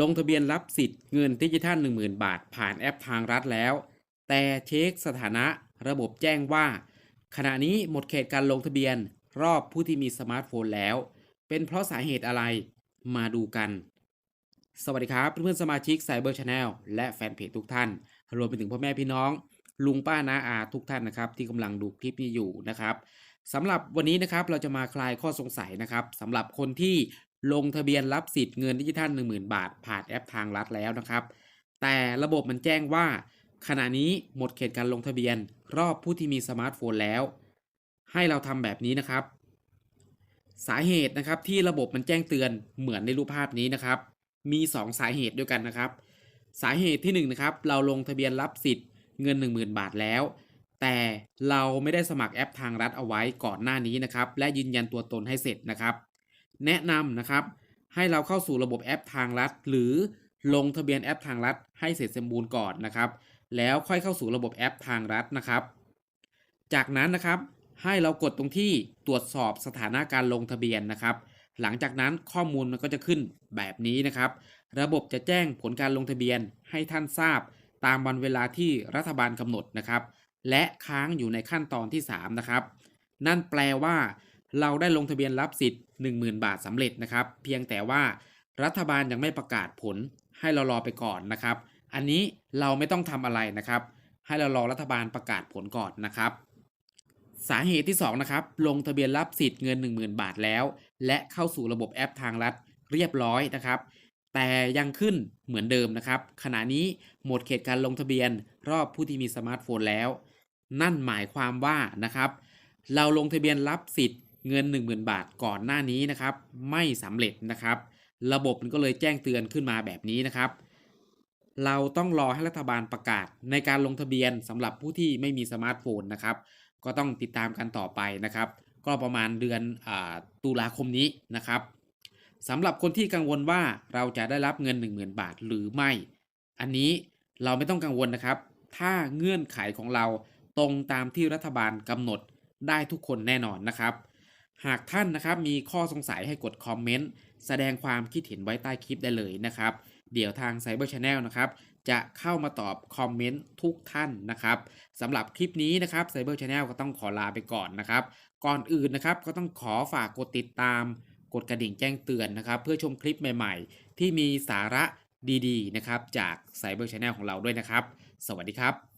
ลงทะเบียนรับสิทธิ์เงินดิจิทัล 10,000 บาท ผ่านแอปทางรัฐแล้ว แต่เช็คสถานะระบบแจ้งว่า ขณะนี้หมดเขตการลงทะเบียนรอบผู้ที่มีสมาร์ทโฟนแล้ว เป็นเพราะสาเหตุอะไรมาดูกัน สวัสดีครับเพื่อนๆสมาชิก Cyber Channel และแฟนเพจทุกท่าน รวมไปถึงพ่อแม่พี่น้อง ลุงป้าน้าอาทุกท่านนะครับ ที่กำลังดูคลิปนี้อยู่นะครับสำหรับวันนี้นะครับเราจะมาคลายข้อสงสัยนะครับสำหรับคนที่ ลงทะเบียนรับสิทธิ์เงินดิจิทัล10,000 บาท ผ่านแอปทางรัฐแล้วนะครับ แต่ระบบมันแจ้งว่า ขณะนี้หมดเขตการลงทะเบียน รอบผู้ที่มีสมาร์ทโฟนแล้ว ให้เราทำแบบนี้นะครับ สาเหตุนะครับที่ระบบมันแจ้งเตือนเหมือนในรูปภาพนี้นะครับ มี 2 สาเหตุด้วยกันนะครับ สาเหตุที่1นงนะครับเราลงทะเบียนรับสิทธิ์เงิน 10,000 บาทแล้วแต่เราไม่ได้สมัครแอปทางรัฐเอาไว้ก่อนหน้านี้นะครับ และยืนยันตัวตนให้เสร็จนะครับ แนะนำนะครับให้เราเข้าสู่ระบบแอปทางรัฐ หรือลงทะเบียนแอปทางรัฐ ให้เสร็จสมบูรณ์ก่อนนะครับ แล้วค่อยเข้าสู่ระบบแอปทางรัฐนะครับ จากนั้นนะครับให้เรากดตรงที่ตรวจสอบสถานะการลงทะเบียนนะครับ หลังจากนั้นข้อมูลมันก็จะขึ้นแบบนี้นะครับ ระบบจะแจ้งผลการลงทะเบียนให้ท่านทราบ ตามวันเวลาที่รัฐบาลกำหนดนะครับ และค้างอยู่ในขั้นตอนที่ 3 นะครับ นั่นแปลว่า เราได้ลงทะเบียนรับสิทธิ์ 10,000 บาทสำเร็จนะครับ เพียงแต่ว่ารัฐบาลยังไม่ประกาศผลให้เรารอไปก่อนนะครับ อันนี้เราไม่ต้องทำอะไรนะครับ ให้เรารอรัฐบาลประกาศผลก่อนนะครับ สาเหตุที่2นะครับลงทะเบียนรับสิทธิ์เงิน 10,000 บาทแล้ว และเข้าสู่ระบบแอปทางรัฐเรียบร้อยนะครับ แต่ยังขึ้นเหมือนเดิมนะครับ ขณะนี้หมดเขตการลงทะเบียนรอบผู้ที่มีสมาร์ทโฟนแล้ว นั่นหมายความว่านะครับ เราลงทะเบียนรับสิทธิ์ เงิน 10,000 บาทก่อนหน้านี้นะครับ ไม่สำเร็จนะครับ ระบบมันก็เลยแจ้งเตือนขึ้นมาแบบนี้นะครับ เราต้องรอให้รัฐบาลประกาศในการลงทะเบียนสำหรับผู้ที่ไม่มีสมาร์ทโฟนนะครับ ก็ต้องติดตามกันต่อไปนะครับ ก็ประมาณเดือนอตุลาคมนี้นะครับสำหรับคนที่กังวลว่าเราจะได้รับเงิน 10,000 บาทหรือไม่ อันนี้เราไม่ต้องกังวลนะครับ ถ้าเงื่อนไขของเราตรงตามที่รัฐบาลกำหนดได้ทุกคนแน่นอนนะครับ หากท่านนะครับมีข้อสงสัยให้กดคอมเมนต์แสดงความคิดเห็นไว้ใต้คลิปได้เลยนะครับ เดี๋ยวทาง Cyber Channel นะครับจะเข้ามาตอบคอมเมนต์ทุกท่านนะครับสำหรับคลิปนี้นะครับ Cyber Channel ก็ต้องขอลาไปก่อนนะครับ ก่อนอื่นนะครับก็ต้องขอฝากกดติดตาม กดกระดิ่งแจ้งเตือนนะครับ เพื่อชมคลิปใหม่ๆ ที่มีสาระดีๆนะครับจาก Cyber Channel ของเราด้วยนะครับ สวัสดีครับ